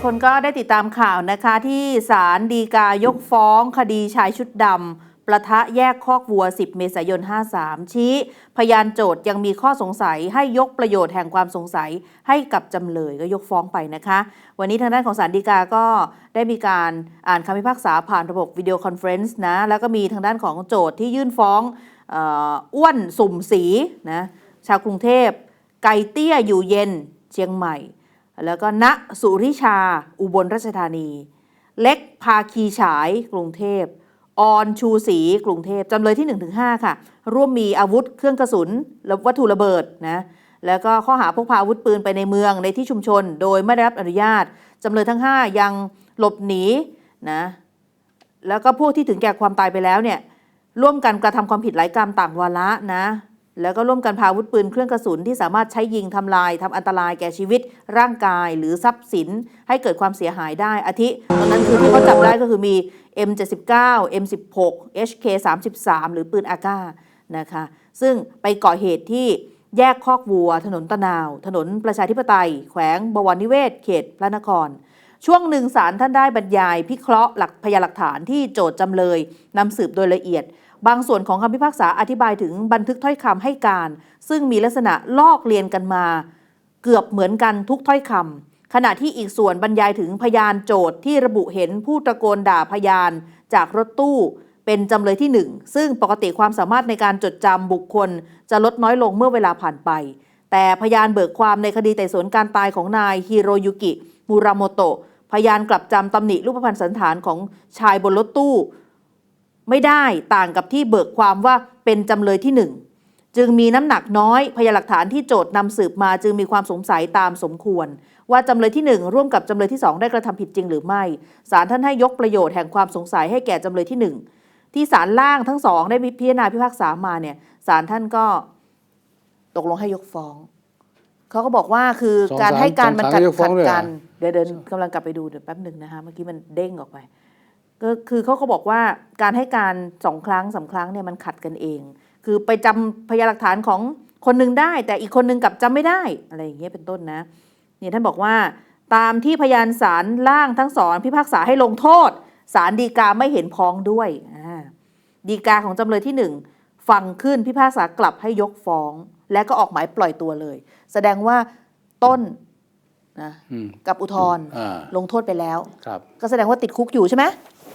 ายคนก็ได้ติดตามข่าวนะคะที่ศาลฎีกายกฟ้องคดีชายชุดดำประทะแยกคอกวัว 10 เมษายน 53 ชี้ พยานโจทย์ยังมีข้อสงสัยให้ยกประโยชน์แห่งความสงสัยให้กับจำเลยก็ยกฟ้องไปนะคะ วันนี้ทางด้านของศาลฎีกาก็ได้มีการอ่านคำพิพากษาผ่านระบบวิดีโอคอนเฟรนซ์นะ แล้วก็มีทางด้านของโจทย์ที่ยื่นฟ้องออ้วนสุ่มสีนะชาวกรุงเทพไก่เตี้ยอยู่เย็นเชียงใหม่ แล้วก็ณสุริชา อุบลราชธานี เล็กพาคีฉายกรุงเทพออนชูศรีกรุงเทพจำเลยที่ 1-5 ค่ะ ร่วมมีอาวุธเครื่องกระสุนและวัตถุระเบิดนะแล้วก็ข้อหาพกพาอาวุธปืนไปในเมืองในที่ชุมชน โดยไม่ได้รับอนุญาตจำเลยทั้ง 5 ยังหลบหนีนะแล้วก็พวกที่ถึงแก่ความตายไปแล้วเนี่ยร่วมกันกระทำความผิดหลายกรรมต่างวาระนะ แล้วก็ร่วมกันพาอาวุธปืนเครื่องกระสุนที่สามารถใช้ยิงทำลายทำอันตรายแก่ชีวิต ร่างกายหรือทรัพย์สิน ให้เกิดความเสียหายได้อาทิตอนนั้นคือที่เขาจับได้ก็คือมี M79 M16 HK 33 หรือปืนอากานะคะ ซึ่งไปก่อเหตุที่แยกคอกวัว ถนนตะนาว ถนนประชาธิปไตย แขวงบวรนิเวศ เขตพระนคร ช่วงหนึ่งศาลท่านได้บรรยาย พิเคราะห์หลักพยานหลักฐานที่โจทย์จำเลยนำสืบโดยละเอียด บางส่วนของคำพิพากษาอธิบายถึงบันทึกถ้อยคำให้การ ซึ่งมีลักษณะลอกเลียนกันมา เกือบเหมือนกันทุกถ้อยคำขณะที่อีกส่วนบรรยายถึงพยานโจทย์ที่ระบุเห็นผู้ตะโกนด่าพยานจากรถตู้เป็นจำเลยที่หนึ่งซึ่งปกติความสามารถในการจดจำบุคคล จะลดน้อยลงเมื่อเวลาผ่านไป แต่พยานเบิกความในคดีไต่สวนการตายของนายฮิโรยุกิมูราโมโตะพยานกลับจำตำหนิรูปพรรณสันฐานของชายบนรถตู้ ไม่ได้ต่างกับที่เบิกความว่าเป็นจำเลยที่หนึ่งจึงมีน้ำหนักน้อยพยานหลักฐานที่โจทย์นำสืบมาจึงมีความสงสัยตามสมควร ว่าจำเลยที่หนึ่งร่วมกับจำเลยที่สองได้กระทำผิดจริงหรือไม่ศาลท่านให้ยกประโยชน์แห่งความสงสัยให้แก่จำเลยที่หนึ่งที่ศาลล่างทั้งสองได้พิจารณาพิพากษามาเนี่ยศาลท่านก็ตกลงให้ยกฟ้องเขาก็บอกว่าคือสองการศาลให้การมันสองศาลขัดให้ยกฟ้ขัองดด้วยเหรอกันเดี๋ยวเดินกำลังกลับไปดูเดี๋ยวแป๊บหนึ่งนะคะเมื่อกี้มันเด้งออกไป ก็คือเขาก็บอกว่าการให้การสองครั้งสามครั้งเนี่ยมันขัดกันเอง คือไปจำพยานหลักฐานของคนหนึงได้ แต่อีกคนหนึงกลับจำไม่ได้อะไรอย่างเงี้ยเป็นต้นนะเนี่ยท่านบอกว่าตามที่พยานศาลล่างทั้งสองพิพากษาให้ลงโทษศาลฎีกาไม่เห็นพ้องด้วยอ่าฎีกาของจำเลยที่หนึ่งฟังขึ้นพิพากษากลับให้ยกฟ้อง และก็ออกหมายปล่อยตัวเลย แสดงว่าต้นนะอืมกับอุทธรณ์อ่าลงโทษไปแล้วครับก็แสดงว่าติดคุกอยู่ใช่ไหม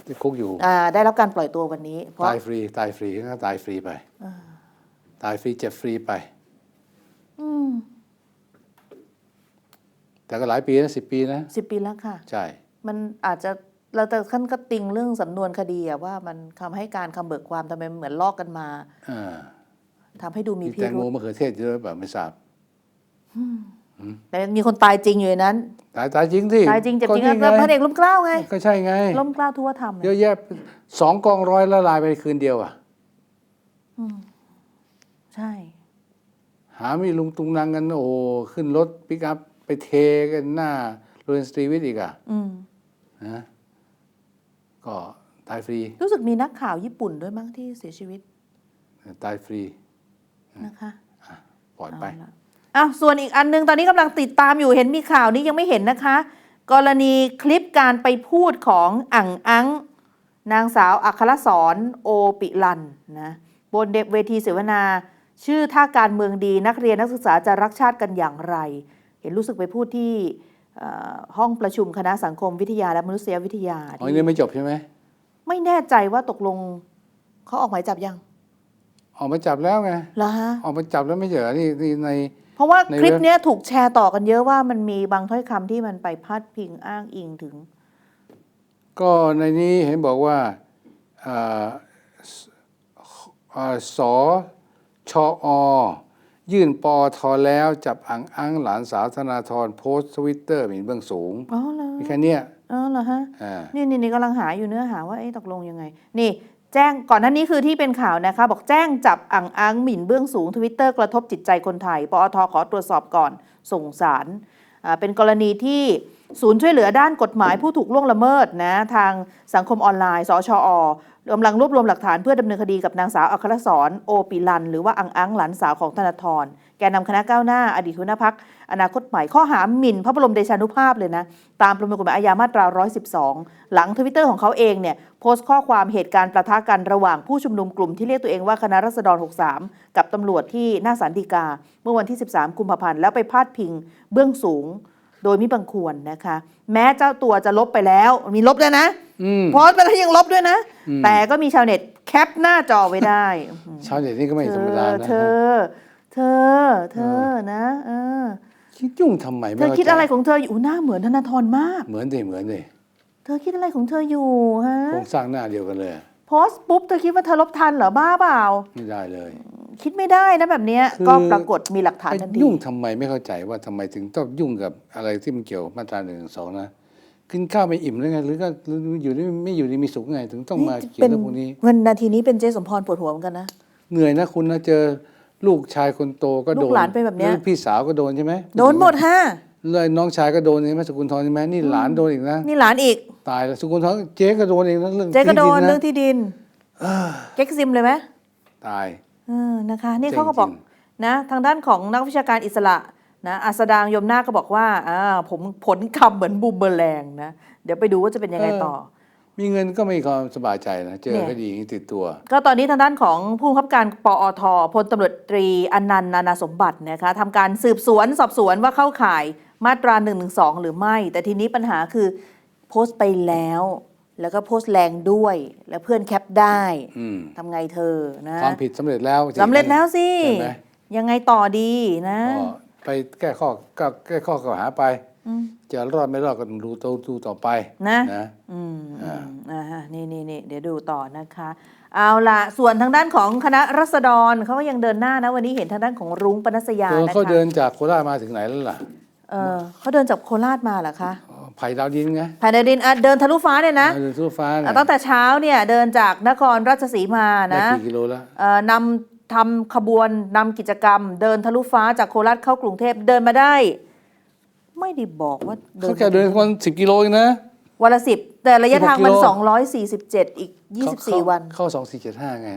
ติดคุกอยู่อ่าได้รับการปล่อยตัววันนี้ เพราะตายฟรีตายฟรีก็ตายฟรีไปตายฟรีเจ็บฟรีไปอืมแต่ก็หลายปีนะสิบปีนะสิบปีแล้วค่ะ ใช่ มันอาจจะเราแต่ขั้นก็ติงเรื่องสำนวนคดีอะว่ามันคำให้การคำเบิกความทำไมมันเหมือนลอกกันมาอ่าทำให้ดูมีมีพิแตงโมรุธมะเขือเทศเยอะแบบไม่ทราบ แต่มีคนตายจริงอยู่ในนั้น ตายตายจริงที่ตายจริงเจ็บจริงก็ก็นี่ไพระเอกล้มเกล้าไง ก็ใช่ไง ล้มเกล้าทั่วธรรมเยอะแยะสองกองร้อยละลายไปคืนเดียวอะใช่ หาไม่ลุงตุงนางกันโอ้โหขึ้นรถปิกอัพไปเทกันหน้าโรนสตรีวิทอีกอะอืมนะก็ตายฟรี รู้สึกมีนักข่าวญี่ปุ่นด้วยมั้งที่เสียชีวิต ตายฟรีนะคะ ปล่อยไปเอาละอ้าวส่วนอีกอันนึงตอนนี้กำลังติดตามอยู่เห็นมีข่าวนี้ยังไม่เห็นนะคะ กรณีคลิปการไปพูดของอ่างอังนางสาวอัครสอนโอปิลันนะบนเวทีเสวนา ชื่อท่าการเมืองดีนักเรียนนักศึกษาจะรักชาติกันอย่างไร เห็นรู้สึกไปพูดที่เอ่อห้องประชุมคณะสังคมวิทยาและมนุษยวิทยาอ๋อที่นี่ไม่จบใช่ไหมไม่แน่ใจว่าตกลงเขาออกหมายจับยัง ออกมาจับแล้วไงเหรอฮะออกมาจับแล้วไม่ใช่เหรอนี่นี่ใน เพราะว่าในคลิปเว็บเนี้ยถูกแชร์ต่อกันเยอะว่ามันมีบางถ้อยคำที่มันไปพาดพิงอ้างอิงถึง ก็ในนี้เห็นบอกว่าอ่าสอ่าสชอ ยื่นปอทอแล้วจับอังอังหลานสาวธนาธรโพสต์ทวิตเตอร์หมิ่นเบื้องสูงอ๋อเหรอมีแค่เนี้ยอ๋อเหรอฮะ อ่า นี่นี่นี่กำลังหาอยู่เนื้อหาว่าเอ๊ะตกลงยังไง นี่ แจ้งก่อนหน้านี้คือที่เป็นข่าวนะคะ บอกแจ้งจับอ่างอังหมิ่นเบื้องสูงทวิตเตอร์กระทบจิตใจคนไทยปอทขอตรวจสอบก่อนส่งสารเป็นกรณีที่ศูนย์ช่วยเหลือด้านกฎหมายผู้ถูกล่วงละเมิดนะทางสังคมออนไลน์สชอกำลังรวบรวมหลักฐานเพื่อดำเนินคดีกับนางสาวอัครสรโอปิลัน หรือว่าอังอังหลานสาวของธนาธร แกนนำคณะก้าวหน้า อดีตหัวหน้าพักอนาคตใหม่ข้อหาหมิ่นพระบรมเดชานุภาพเลยนะ ตามประมวลกฎหมายอาญามาตรา 112 หลังทวิตเตอร์ของเขาเองเนี่ยโพสต์ข้อความเหตุการณ์ประทะกันระหว่างผู้ชุมนุมกลุ่มที่เรียกตัวเองว่าคณะรัษฎร 63 กับตำรวจที่หน้าศาลฎีกา เมื่อวันที่ 13 กุมภาพันธ์แล้วไปพาดพิงเบื้องสูงโดยมิบังควรนะคะ แม้เจ้าตัวจะลบไปแล้วมีลบด้วยนะอืมโพสต์ไปแล้วยังลบด้วยนะอืมแต่ก็มีชาวเน็ตแคปหน้าจอไว้ได้ ชาวเน็ตนี่ก็ไม่ธรรมดานะเธอ เธอ เธอนะ เออคิดยุ่งทำไมเธไม่อเข้าใจคิดอะไรของเธออยู่อุ๊ยหน้าเหมือนธนาธรมาก เหมือนดิเหมือนดิเธอคิดอะไรของเธออยู่ฮะโครงสร้างหน้าเดียวกันเลยโพสต์ปุ๊บเธอคิดว่าเธอลบทันเหรอบ้าเปล่าไม่ได้เลย คิดไม่ได้นะแบบเนี้ยคือก็ปรากฏมีหลักฐานไปทันทียุ่งทำไมไม่เข้าใจว่าทำไมถึงต้องยุ่งกับอะไรที่มันเกี่ยวกับมาตราหนึ่งสองนะกินข้าวไม่อิ่มหรือไงหรือก็หรืออยู่นี่ไม่อยู่นี่มีสุขไงถึงต้องมาเขียนเรื่องพวกนี้วันนาทีนี้เป็นเจสมพรปวดหัวเหมือนกันนะเหนื่อยนะคุณนะเจอ ลูกชายคนโตก็โดนลูกหลานเป็นแบบเนี้ยล้วพี่สาวก็โดนใช่ไหมโดนหมดฮะเลยน้องชายก็โดนใช่ไหมสกุลทรใช่ไหมนี่หลานโดนอีกนะนี่หลานอีก ตายแล้วสกุลทรเจ๊ก็โดนเองนะเรื่องเจ๊ก็โดนที่ะเรื่องที่ดินเก๊กซิมเลยไหมตายเออนะคะ นี่เจ๋งเขาก็บอกจริงนะ ทางด้านของนักวิชาการอิสระนะอัสดางยมนาคก็บอกว่าอ่าผมผลคำเหมือนบูมเบอร์แรงนะ เดี๋ยวไปดูว่าจะเป็นยังไงต่อ มีเงินก็ไม่มีความสบายใจนะเจอเนี่ยคดีอย่างนี้ติดตัว ก็ตอนนี้ทางด้านของผู้บังคับการปอทพลตำรวจตรีอนันต์นานาสมบัตินะคะทำการสืบสวนสอบสวนว่าเข้าข่ายมาตรา1นึหรือไม่ แต่ทีนี้ปัญหาคือโพสต์ไปแล้ว แล้วก็โพสต์แรงด้วย แล้วเพื่อนแคปได้อืมทำไงเธอนะความผิดสำเร็จแล้วสำเร็จแล้วสิใช่ไหมยังไงต่อดีนะก็ไปแก้ข้อก็แก้ข้อกล่าวหาไปอืมจะรอดไม่รอดก็ต้องดูตัวดูต่อไปนะนะ อืมอ่าอืมอ่าฮะนี่นี่นี่เดี๋ยวดูต่อนะคะ เอาละส่วนทางด้านของคณะรัษฎรเขาก็ยังเดินหน้านะ วันนี้เห็นทางด้านของรุ้งปนัสยาเออนะคะเขาเดินจากโคราชมาถึงไหนแล้วล่ะเออเขาเดินจากโคราชมาเหรอคะอ๋อไผ่ดาวดินไงภายในดินอะเดินทะลุฟ้าเนี่ยนะเดินทั่วฟ้าอะตั้งแต่เช้าเนี่ยเดินจากนครราชสีมาได้นะ กี่กิโลแล้ว เอ่อนำทำขบวนนำกิจกรรม เดินทะลุฟ้าจากโคราชเข้ากรุงเทพเดินมาได้ ไม่ได้บอกว่าเขาแค่เดินวันสิบกิโลเองนะ วันละสิบแต่ระยะทางมัน 16กิโล247 อีก 24 วันเข้าสองสี่เจ็ดห้าไง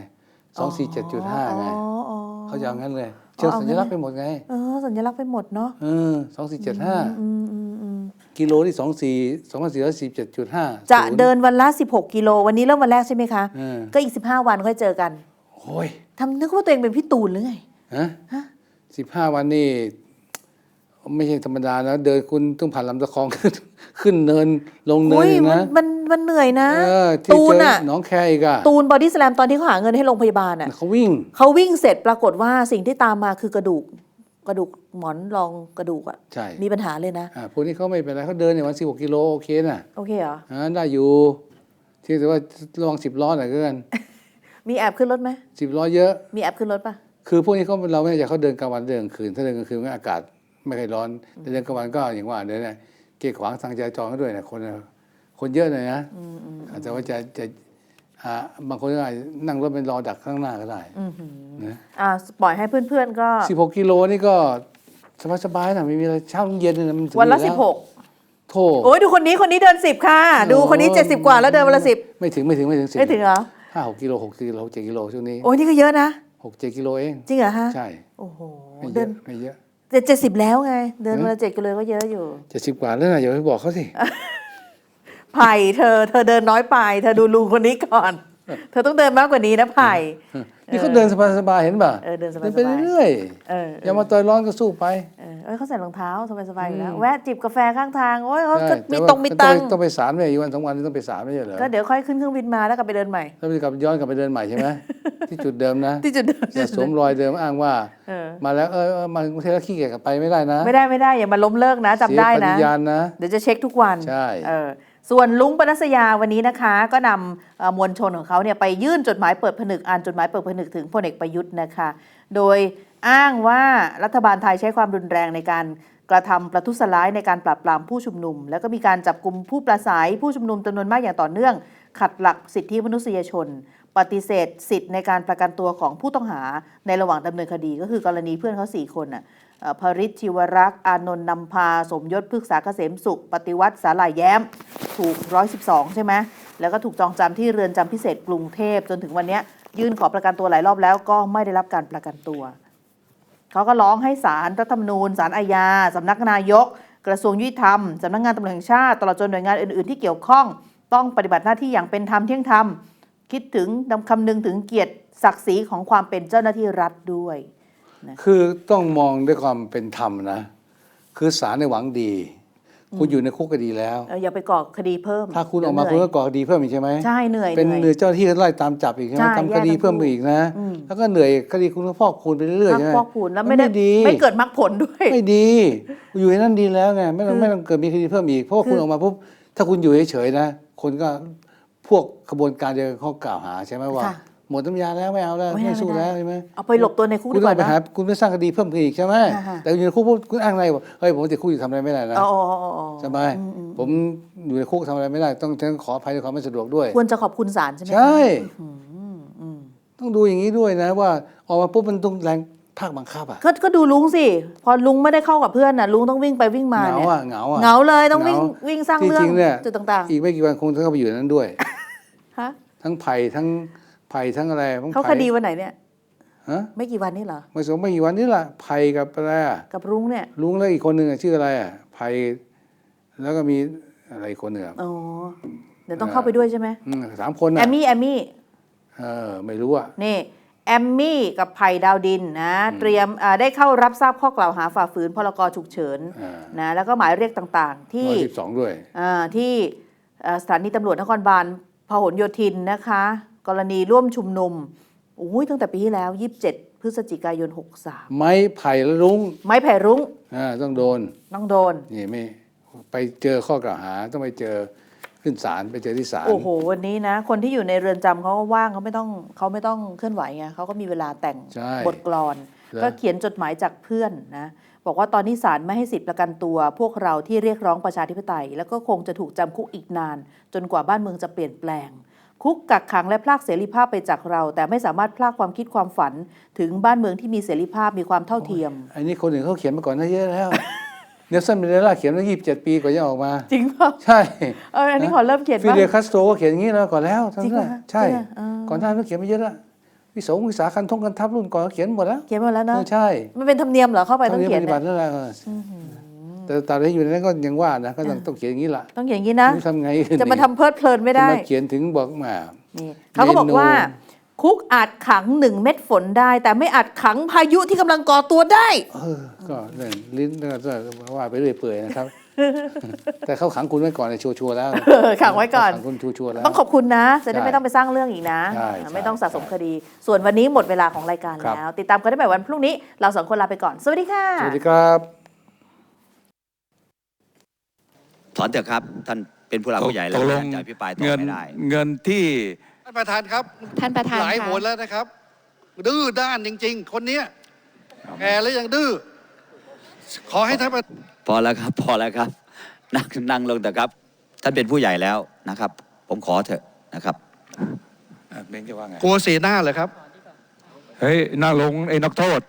สองสี่เจ็ดจุดห้าไงอ๋ออ๋อ เขาจะเอางั้นเลยเชิงเอาสังั้ญนลักษณ์ไปหมดไงเออสัญลักษณ์ไปหมดเนาะเออสองสี่เจ็ดห้าอืมอืมอืมกิโลที่สองสี่สองพันสี่ร้อยสี่เจ็ดจุดห้าจะเดินวันละ 16 กิโล วันนี้เริ่มวันแรกใช่ไหมคะ เออก็อีก 15 วันค่อยเจอกันโอ้ยทำนึกว่าตัวเองเป็นพี่ตูนหรือไง ฮะสิบห้าวันนี่ ไม่ใช่ธรรมดานะ เดินคุณต้องผ่านลำตะคองขึ้นขึ้นเนินลงเนินอุ้ยอีกมันนะ มันมันเหนื่อยนะเออที่ตูนเจออะหน้องแคอีกอะตูนบอดี้สแลมตอนที่เขาหาเงินให้โรงพยาบาลอะเขาวิ่ง เขาวิ่งเสร็จปรากฏว่าสิ่งที่ตามมาคือกระดูก กระดูกหมอนรองกระดูกอะใช่ มีปัญหาเลยนะ อ่าพวกนี้เขาไม่เป็นไรเขาเดินในวันสิบหกกิโลโอเคน่ะโอเคเหรอ อ่าได้อยู่ที่แต่ว่าระวังสิบล้อหน่อยก็กันมีแอบขึ้นรถไหมสิบล้อเยอะ มีแอบขึ้นรถปะคือพวกนี้เขาเราไม่อยากเขาเดินกลางวันเดินกลางคืน ถ้าเดินกลางคืนก็อากาศ ไม่ค่อยร้อนแต่เดินกลางวันก็อย่างว่าเดินเนี่ยเกะขวางทางจราจรก็ด้วยนะคนน่ะคนเยอะหน่อยนะอาจจะว่าจะจะอ่าบางคนก็อาจจะนั่งรถเป็นรอดักข้างหน้าก็ได้อือหือนะอ่าปล่อยให้เพื่อนๆก็สิบหกกิโลนี่ก็สบายๆนะไม่มีอะไรเช้าเย็นนะมันถึงวันละอยู่สิแวบหกโทโอ้ยดูคนนี้คนนี้เดินสิบค่ะ ดูคนนี้เจ็ดสิบกว่าแล้วเดินวันละสิบไม่ถึงไม่ถึงไม่ถึงสิบไม่ถึงเหรอห้าหกกิโลหกกิโลเจ็ดกิโลช่วงนี้ โอ้ยนี่ก็เยอะนะหกเจ็ดกิโลเอง จริงเหรอฮะ ใช่ โอ้โห ไม่เยเดิอะนไม่เยอะ เจ็ดเจ็ดสิบแล้วไง เดินวันละเจ็ดกิโลก็เยอะอยู่เจ็ดสิบกว่าแล้วนะอย่าไปบอกเขาสิไผ่เธอ เธอเดินน้อยไป เธอดูลุงคนนี้ก่อน เธอต้องเดินมากกว่านี้นะไผ่นี่เขาเดินสบายๆเห็นป่ะเออเดินสบายๆไปเรื่อยเออๆอย่ามาต่อยร้อนก็สู้ไปเออเอ้ยเขาใส่รองเท้าสบายๆอยู่แล้วอืมแวะจิบกาแฟข้างทางโอ้ยเขาใช่ก็มีแว่าตรงมีตังค์ต้องไปศาลไม่อีกวันสองวันนี้ต้องไปศาลไม่ใช่เหรอก็เดี๋ยวค่อยขึ้นเครื่องบินมาแล้วกลับไปเดินใหม่แล้วจะกลับย้อนกลับไปเดินใหม่ใช่ไหม ที่จุดเดิมนะที่จุดเดิมจะสวมรอยเดิมอ้างว่า เออมาแล้วเออเออมากรุงเทพแล้วขี้เกียจกลับไปไม่ได้นะไม่ได้ไม่ได้อย่ามาล้มเลิกนะจำได้เสียปนะฏิญาณนะ เดี๋ยวจะเช็คทุกวันใช่ เออส่วนลุงปนัสยาวันนี้นะคะ ก็นำเอ่อมวลชนของเขาเนี่ยไปยื่นจดหมายเปิดผนึกอ่านจดหมายเปิดผนึกถึงพลเอกประยุทธ์นะคะ โดยอ้างว่ารัฐบาลไทยใช้ความรุนแรงในการกระทำประทุษร้ายในการปราบปรามผู้ชุมนุม แล้วก็มีการจับกลุ่มผู้ประสัยผู้ชุมนุมจำนวนมากอย่างต่อเนื่อง ขัดหลักสิทธิมนุษยชน ปฏิเสธสิทธิ์ในการประกันตัวของผู้ต้องหาในระหว่างดำเนินคดี ก็คือกรณีเพื่อนเขาสี่คนน่ะพริชชิวรักษ์ อานนท์นำพา สมยศพฤกษาเกษมสุข ปฏิวัติสาหลายแย้ม ถูก 112 ใช่ไหม แล้วก็ถูกจองจำที่เรือนจำพิเศษกรุงเทพจนถึงวันนี้ยื่นขอประกันตัวหลายรอบแล้วก็ไม่ได้รับการประกันตัว เขาก็ร้องให้ศาลรัฐธรรมนูญศาลอาญาสำนักนายก กระทรวงยุติธรรมสำนักงานตำรวจแห่งชาติตลอดจนหน่วยงานอื่น ๆ ที่เกี่ยวข้อง ต้องปฏิบัติหน้าที่อย่างเป็นธรรมเที่ยงธรรม คิดถึงนำคำนึงถึงเกียรติศักดิ์ศรีของความเป็นเจ้าหน้าที่รัฐด้วยคือต้องมองด้วยความเป็นธรรมนะ คือศาลในหวังดี คุณอยู่ในคุกก็ดีแล้ว เอออย่าไปก่อคดีเพิ่มถ้าคุณออกมาเหคุณนื่ยก็ก่อคดีเพิ่มอีกใช่ไหม ใช่เหนื่อยเป็นเหนื่เหนื่ออยยเจ้าหน้าที่ไล่ตามจับอีกใช่ไหมใช่ทำคดีแย่ทั้งเพิ่มคู่อีกนะ อืม แล้วก็เหนื่อยคดีคุณก็พอกคูณไปเรื่อยๆใช่ไหมพอกพูนแล้วมัไม่นได้ดีไม่เกิดมรรคผลด้วย ไม่ดีอยู่ในนั้นดีแล้วไงไม่ต้องคือไม่ต้องเกิดมีคดีเพิ่มอีกเพราะว่าคือคุณออกมาปุ๊บถ้าคุณอยู่เฉยๆนะ คนก็ พวกขบวนการจะข้อกล่าวหาใช่ไหมว่าค่ะหมดน้ำยาแล้วไม่เอาแล้วไม่ได้ไม่สู้ไม่ได้แล้วใช่ไหมเอาไปหลบตัวในคุกคุดีณกต้อว่างไปนะหาคุณไปสร้างคดีเพิ่มอีกใช่ไหมค่ะค่ะ แต่อยู่ในคุกปุ๊บคุณอ้างอะไรบอกเฮ้ยผมติดคุกอยู่ทำอะไรไม่ได้นะอ๋ออ๋ออ๋ออ๋อใช่ไหมอืมอืมผมอยู่ในคุกทำอะไรไม่ได้ ต้องต้องขออภัยในความไม่สะดวกด้วย ควรจะขอบคุณศาลใช่ไหมใช่ อืมอืมต้องดูอย่างนี้ด้วยนะว่าออกมาปุ๊บมันต้องแรงภาคบังคับอะก็ก็ดูลุงสิ พอลุงไม่ได้เข้ากับเพื่อนน่ะลุงต้องวิ่งไปวิ่งมาเหงาเนี่ยอะเหงาอะเหงาเลยต้องวิ่งเหงาวิ่งสร้างจเรื่องริงๆเนี่ย จุดต่าง อีกไม่กี่วันคงจะเข้าไปอยู่ในนั้นด้วยๆฮะ ทั้งไผ่ทั้งไผ่ทั้งอะไรทั้งเขาคไผ่ดีวันไหนเนี่ย ฮะไม่กี่วันนี่เหรอ ไม่สมไม่กี่วันนี้แหละไผ่กับอะไรอะกับรุ้งเนี่ย ลุงแล้วอีกคนหนึ่งอะชื่ออะไรอะไผ่แล้วก็มีอะไรอีกคนหนึ่งอะ อ๋อ เดี๋ยวต้องเข้าไปด้วยใช่ไหมอืมสามคนแออะมมี่แอมมี่ เออ ไม่รู้อะ นี่แอมมี่กับไผ่ดาวดินนะ เตรียมอ่าได้เข้ารับทราบข้อกล่าวหาฝ่าฝืนพรกฉุกเฉินอ่านะแล้วก็หมายเรียกต่างๆ ที่ร้อยสิบสองด้วย อ่าที่เอ่อสถานีตำรวจนครบาล พหลโยธินนะคะ กรณีร่วมชุมนุมอุ้ยตั้งแต่ปีที่แล้ว 27 พฤศจิกายน 63 ไม้ไผ่และลุงไม้ไผ่รุ้งอ่าต้องโดนน้องโดน นี่ไม่ไปเจอข้อกล่าวหาต้องไปเจอขึ้นศาลไปเจอที่ศาลโอ้โห วันนี้นะ คนที่อยู่ในเรือนจำเขาก็ว่างเขาไม่ต้องเขาไม่ต้องเคลื่อนไหวไงเขาก็มีเวลาแต่งใช่ บทกลอนแล้วก็เขียนจดหมายจากเพื่อนนะ บอกว่าตอนนี้ศาลไม่ให้สิทธิประกันตัว พวกเราที่เรียกร้องประชาธิปไตย แล้วก็คงจะถูกจำคุกอีกนาน จนกว่าบ้านเมืองจะเปลี่ยนแปลง คุกกักขังและพลากเสรีภาพไปจากเรา แต่ไม่สามารถพลากความคิดความฝัน ถึงบ้านเมืองที่มีเสรีภาพมีความเท่าเทียม อันนี้คนอื่นเขาเขียนมาก่อนนะเยอะแล้ว เนลสันเมนเดลาเขียนมายี่สิบเจ็ดปีกว่าจะออกมา จริงเปล่าใช่เอออันนี้ขอเริ่มเขียนฟิบ้าง เดลคาสโตรก็เขียนอย่างนี้แล้วก่อนแล้วทั้งจริงนั้นเหรอฮะใช่ จริงเหรอเออ ก่อนหน้านั้นเขียนมาเยอะแล้ว วิสงวิสาคันทงกันทัพรุ่นก่อนก็เขียนหมดแล้วเขียนหมดแล้วเนอะเออใช่ มันเป็นธรรมเนียมเหรอเข้าไปต้องนี้เขียปนฏิบัเนี่ยตินั่นแหละเออแต่ตอนที่อยู่ในนั้นก็ยังว่านะก็ต้องต้องเขียนอย่างนี้ล่ะต้องอย่างนี้นะไม่รู้ทำไงจะมาทำเพลิดเพลินไม่ได้จะมาเขียนถึงบอกมานี่เขาก็บอกว่าเมนูคุกอาจขังหนึ่งเม็ดฝนได้ แต่ไม่อาจขังพายุที่กำลังก่อตัวได้เออก็เรื่องลิ้นก็ว่าไปเรื่อยเปื่อยนะครับ แต่เขาขังคุณไว้ก่อนเนี่ยชัวร์ๆแล้วเออขังไว้ก่อนขังคุณชัวร์ๆแล้วต้องขอบคุณนะ จะได้ใช่ไม่ต้องไปสร้างเรื่องอีกนะใช่ใช่ไม่ต้องสะสมคดี ส่วนวันนี้หมดเวลาของรายการครับแล้ว ติดตามกันได้ใหม่วันพรุ่งนี้เราสองคนลาไปก่อน สวัสดีค่ะ สวัสดีครับถอนเถอะครับ ท่านเป็นผู้หลักผู้ใหญ่แล้วตกลงท่านจะอภิปรายต่อเงินไม่ได้เงินที่ท่านประธานครับ ท่านประธานหลายคะหนแล้วนะครับ ดื้อด้านจริง ๆ คนเนี้ยแก่แล้วยังดื้อขอให้ท่านประ พอแล้วครับ พอแล้วครับ นั่งนั่งลงเถอะครับ ท่านเป็นผู้ใหญ่แล้วนะครับ ผมขอเถอะนะครับอะเบงจะว่าไงกลัวเสียหน้าเลยครับ เฮ้ยนั่งลงไอ้นักโทษ